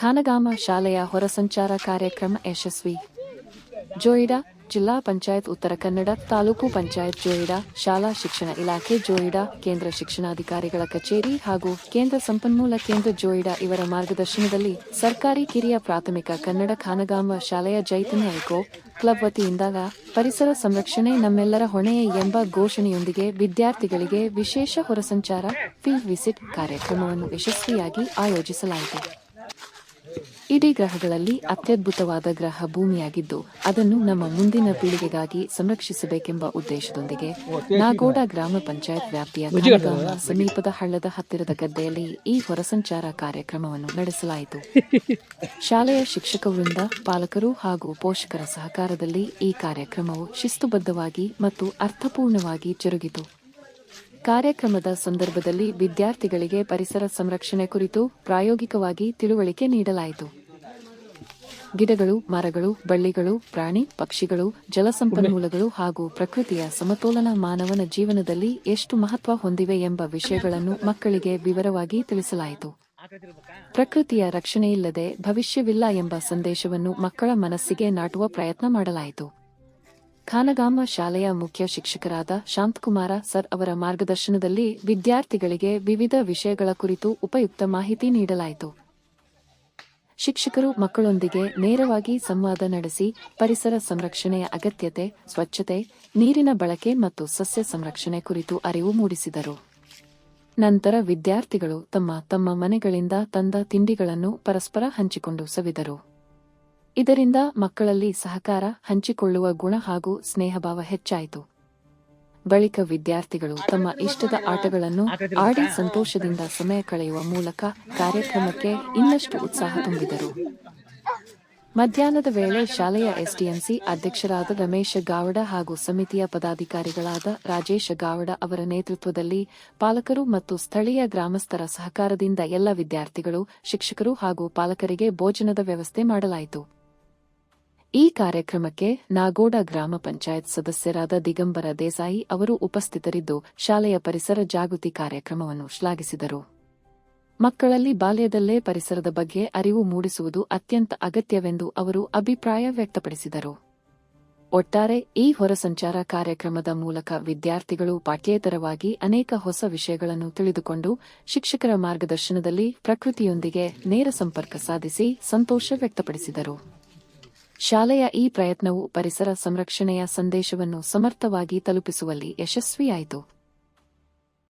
ಖಾನಗಾಮ ಶಾಲೆಯ ಹೊರಸಂಚಾರ ಕಾರ್ಯಕ್ರಮ ಯಶಸ್ವಿ. ಜೋಯಿಡಾ ಜಿಲ್ಲಾ ಪಂಚಾಯತ್ ಉತ್ತರ ಕನ್ನಡ ತಾಲೂಕು ಪಂಚಾಯತ್ ಜೋಯಿಡಾ ಶಾಲಾ ಶಿಕ್ಷಣ ಇಲಾಖೆ ಜೋಯಿಡಾ ಕೇಂದ್ರ ಶಿಕ್ಷಣಾಧಿಕಾರಿಗಳ ಕಚೇರಿ ಹಾಗೂ ಕೇಂದ್ರ ಸಂಪನ್ಮೂಲ ಕೇಂದ್ರ ಜೋಯಿಡಾ ಇವರ ಮಾರ್ಗದರ್ಶನದಲ್ಲಿ ಸರ್ಕಾರಿ ಕಿರಿಯ ಪ್ರಾಥಮಿಕ ಕನ್ನಡ ಖಾನಗಾಮ ಶಾಲೆಯ ಜೈತನ್ಯ ಎಕೋ ಕ್ಲಬ್ ವತಿಯಿಂದಾಗ ಪರಿಸರ ಸಂರಕ್ಷಣೆ ನಮ್ಮೆಲ್ಲರ ಹೊಣೆಯೇ ಎಂಬ ಘೋಷಣೆಯೊಂದಿಗೆ ವಿದ್ಯಾರ್ಥಿಗಳಿಗೆ ವಿಶೇಷ ಹೊರಸಂಚಾರ ಫೀಲ್ಡ್ ವಿಸಿಟ್ ಕಾರ್ಯಕ್ರಮವನ್ನು ಯಶಸ್ವಿಯಾಗಿ ಆಯೋಜಿಸಲಾಯಿತು. ಇಡೀ ಗ್ರಹಗಳಲ್ಲಿ ಅತ್ಯದ್ಭುತವಾದ ಗ್ರಹ ಭೂಮಿಯಾಗಿದ್ದು, ಅದನ್ನು ನಮ್ಮ ಮುಂದಿನ ಪೀಳಿಗೆಗಾಗಿ ಸಂರಕ್ಷಿಸಬೇಕೆಂಬ ಉದ್ದೇಶದೊಂದಿಗೆ ನಾಗೋಡ ಗ್ರಾಮ ಪಂಚಾಯತ್ ವ್ಯಾಪ್ತಿಯ ಸಮೀಪದ ಹಳ್ಳದ ಹತ್ತಿರದ ಗದ್ದೆಯಲ್ಲಿ ಈ ಹೊರಸಂಚಾರ ಕಾರ್ಯಕ್ರಮವನ್ನು ನಡೆಸಲಾಯಿತು. ಶಾಲೆಯ ಶಿಕ್ಷಕ ವೃಂದ, ಪಾಲಕರು ಹಾಗೂ ಪೋಷಕರ ಸಹಕಾರದಲ್ಲಿ ಈ ಕಾರ್ಯಕ್ರಮವು ಶಿಸ್ತುಬದ್ಧವಾಗಿ ಮತ್ತು ಅರ್ಥಪೂರ್ಣವಾಗಿ ಜರುಗಿತು. ಕಾರ್ಯಕ್ರಮದ ಸಂದರ್ಭದಲ್ಲಿ ವಿದ್ಯಾರ್ಥಿಗಳಿಗೆ ಪರಿಸರ ಸಂರಕ್ಷಣೆ ಕುರಿತು ಪ್ರಾಯೋಗಿಕವಾಗಿ ತಿಳುವಳಿಕೆ ನೀಡಲಾಯಿತು. ಗಿಡಗಳು, ಮರಗಳು, ಬಳ್ಳಿಗಳು, ಪ್ರಾಣಿ, ಪಕ್ಷಿಗಳು, ಜಲಸಂಪನ್ಮೂಲಗಳು ಹಾಗೂ ಪ್ರಕೃತಿಯ ಸಮತೋಲನ ಮಾನವನ ಜೀವನದಲ್ಲಿ ಎಷ್ಟು ಮಹತ್ವ ಹೊಂದಿವೆ ಎಂಬ ವಿಷಯಗಳನ್ನು ಮಕ್ಕಳಿಗೆ ವಿವರವಾಗಿ ತಿಳಿಸಲಾಯಿತು. ಪ್ರಕೃತಿಯ ರಕ್ಷಣೆಯಿಲ್ಲದೆ ಭವಿಷ್ಯವಿಲ್ಲ ಎಂಬ ಸಂದೇಶವನ್ನು ಮಕ್ಕಳ ಮನಸ್ಸಿಗೆ ನಾಟುವ ಪ್ರಯತ್ನ ಮಾಡಲಾಯಿತು. ಖಾನಗಾಮ ಶಾಲೆಯ ಮುಖ್ಯ ಶಿಕ್ಷಕರಾದ ಶಾಂತಕುಮಾರ ಸರ್ ಅವರ ಮಾರ್ಗದರ್ಶನದಲ್ಲಿ ವಿದ್ಯಾರ್ಥಿಗಳಿಗೆ ವಿವಿಧ ವಿಷಯಗಳ ಕುರಿತು ಉಪಯುಕ್ತ ಮಾಹಿತಿ ನೀಡಲಾಯಿತು. ಶಿಕ್ಷಕರು ಮಕ್ಕಳೊಂದಿಗೆ ನೇರವಾಗಿ ಸಂವಾದ ನಡೆಸಿ ಪರಿಸರ ಸಂರಕ್ಷಣೆಯ ಅಗತ್ಯತೆ, ಸ್ವಚ್ಛತೆ, ನೀರಿನ ಬಳಕೆ ಮತ್ತು ಸಸ್ಯ ಸಂರಕ್ಷಣೆ ಕುರಿತು ಅರಿವು ಮೂಡಿಸಿದರು. ನಂತರ ವಿದ್ಯಾರ್ಥಿಗಳು ತಮ್ಮ ತಮ್ಮ ಮನೆಗಳಿಂದ ತಂದ ತಿಂಡಿಗಳನ್ನು ಪರಸ್ಪರ ಹಂಚಿಕೊಂಡು ಸವಿದರು. ಇದರಿಂದ ಮಕ್ಕಳಲ್ಲಿ ಸಹಕಾರ, ಹಂಚಿಕೊಳ್ಳುವ ಗುಣ ಹಾಗೂ ಸ್ನೇಹಭಾವ ಹೆಚ್ಚಾಯಿತು. ಬಳಿಕ ವಿದ್ಯಾರ್ಥಿಗಳು ತಮ್ಮ ಇಷ್ಟದ ಆಟಗಳನ್ನು ಆಡಿ ಸಂತೋಷದಿಂದ ಸಮಯ ಕಳೆಯುವ ಮೂಲಕ ಕಾರ್ಯಕ್ರಮಕ್ಕೆ ಇನ್ನಷ್ಟು ಉತ್ಸಾಹ ತುಂಬಿದರು. ಮಧ್ಯಾಹ್ನದ ವೇಳೆ ಶಾಲೆಯ ಎಸ್ಡಿಎಂಸಿ ಅಧ್ಯಕ್ಷರಾದ ರಮೇಶ ಗಾವಡ ಹಾಗೂ ಸಮಿತಿಯ ಪದಾಧಿಕಾರಿಗಳಾದ ರಾಜೇಶ ಗಾವಡ ಅವರ ನೇತೃತ್ವದಲ್ಲಿ ಪಾಲಕರು ಮತ್ತು ಸ್ಥಳೀಯ ಗ್ರಾಮಸ್ಥರ ಸಹಕಾರದಿಂದ ಎಲ್ಲ ವಿದ್ಯಾರ್ಥಿಗಳು, ಶಿಕ್ಷಕರು ಹಾಗೂ ಪಾಲಕರಿಗೆ ಭೋಜನದ ವ್ಯವಸ್ಥೆ ಮಾಡಲಾಯಿತು. ಈ ಕಾರ್ಯಕ್ರಮಕ್ಕೆ ನಾಗೋಡ ಗ್ರಾಮ ಪಂಚಾಯತ್ ಸದಸ್ಯರಾದ ದಿಗಂಬರ ದೇಸಾಯಿ ಅವರು ಉಪಸ್ಥಿತರಿದ್ದು ಶಾಲೆಯ ಪರಿಸರ ಜಾಗೃತಿ ಕಾರ್ಯಕ್ರಮವನ್ನು ಶ್ಲಾಘಿಸಿದರು. ಮಕ್ಕಳಲ್ಲಿ ಬಾಲ್ಯದಲ್ಲೇ ಪರಿಸರದ ಬಗ್ಗೆ ಅರಿವು ಮೂಡಿಸುವುದು ಅತ್ಯಂತ ಅಗತ್ಯವೆಂದು ಅವರು ಅಭಿಪ್ರಾಯ ವ್ಯಕ್ತಪಡಿಸಿದರು. ಒಟ್ಟಾರೆ ಈ ಹೊರಸಂಚಾರ ಕಾರ್ಯಕ್ರಮದ ಮೂಲಕ ವಿದ್ಯಾರ್ಥಿಗಳು ಪಾಠ್ಯೇತರವಾಗಿ ಅನೇಕ ಹೊಸ ವಿಷಯಗಳನ್ನು ತಿಳಿದುಕೊಂಡು ಶಿಕ್ಷಕರ ಮಾರ್ಗದರ್ಶನದಲ್ಲಿ ಪ್ರಕೃತಿಯೊಂದಿಗೆ ನೇರ ಸಂಪರ್ಕ ಸಾಧಿಸಿ ಸಂತೋಷ ವ್ಯಕ್ತಪಡಿಸಿದರು. ಶಾಲೆಯ ಈ ಪ್ರಯತ್ನವು ಪರಿಸರ ಸಂರಕ್ಷಣೆಯ ಸಂದೇಶವನ್ನು ಸಮರ್ಥವಾಗಿ ತಲುಪಿಸುವಲ್ಲಿ ಯಶಸ್ವಿಯಾಯಿತು.